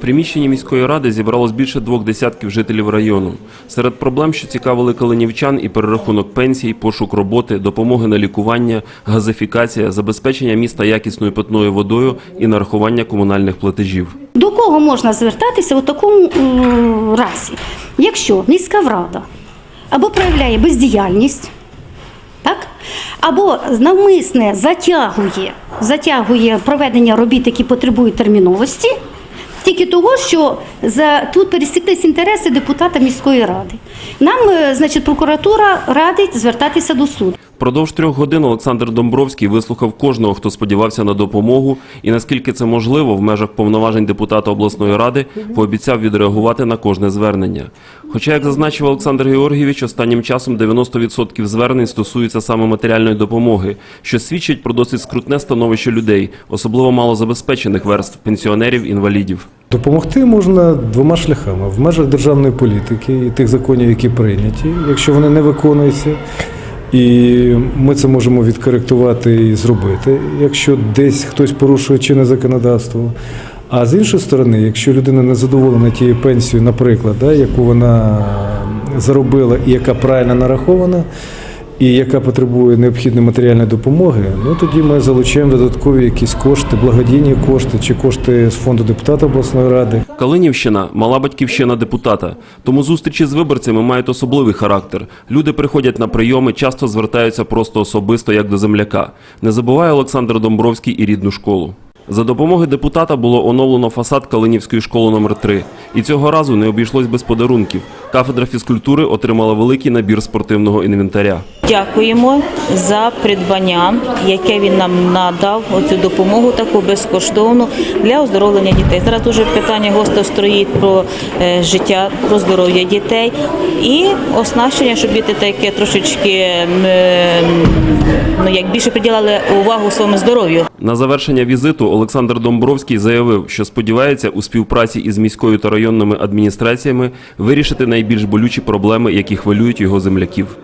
приміщенні міської ради зібралось більше двох десятків жителів району. Серед проблем, що цікавили калинівчан, і перерахунок пенсій, пошук роботи, допомоги на лікування, газифікація, забезпечення міста якісною питною водою і нарахування комунальних платежів. До кого можна звертатися у такому е, разі? Якщо міська рада або проявляє бездіяльність, так? або навмисне затягує, затягує проведення робіт, які потребують терміновості, тільки того, що за, тут пересіклись інтереси депутата міської ради. Нам, е, значить, прокуратура радить звертатися до суду. Впродовж трьох годин Олександр Домбровський вислухав кожного, хто сподівався на допомогу, і наскільки це можливо, в межах повноважень депутата обласної ради пообіцяв відреагувати на кожне звернення. Хоча, як зазначив Олександр Георгійович, останнім часом 90% звернень стосуються саме матеріальної допомоги, що свідчить про досить скрутне становище людей, особливо малозабезпечених верств пенсіонерів, інвалідів. Допомогти можна двома шляхами в межах державної політики і тих законів, які прийняті, якщо вони не виконуються. І ми це можемо відкоректувати і зробити, якщо десь хтось порушує чинне законодавство. А з іншої сторони, якщо людина не задоволена тією пенсією, наприклад, да, яку вона заробила і яка правильно нарахована, і яка потребує необхідної матеріальної допомоги, ну тоді ми залучаємо додаткові якісь кошти, благодійні кошти чи кошти з фонду депутата обласної ради. Калинівщина – мала батьківщина депутата. Тому зустрічі з виборцями мають особливий характер. Люди приходять на прийоми, часто звертаються просто особисто, як до земляка. Не забуває Олександр Домбровський і рідну школу. За допомоги депутата було оновлено фасад Калинівської школи номер 3 І цього разу не обійшлось без подарунків. Кафедра фізкультури отримала великий набір спортивного інвентаря. Дякуємо за придбання, яке він нам надав, оцю допомогу таку безкоштовну для оздоровлення дітей. Зараз дуже питання гостро стоїть про е, життя, про здоров'я дітей і оснащення, щоб діти таке трошечки е, ну, як більше приділяли увагу своєму здоров'ю. На завершення візиту Олександр Домбровський заявив, що сподівається у співпраці із міською та районними адміністраціями вирішити найбільш болючі проблеми, які хвилюють його земляків.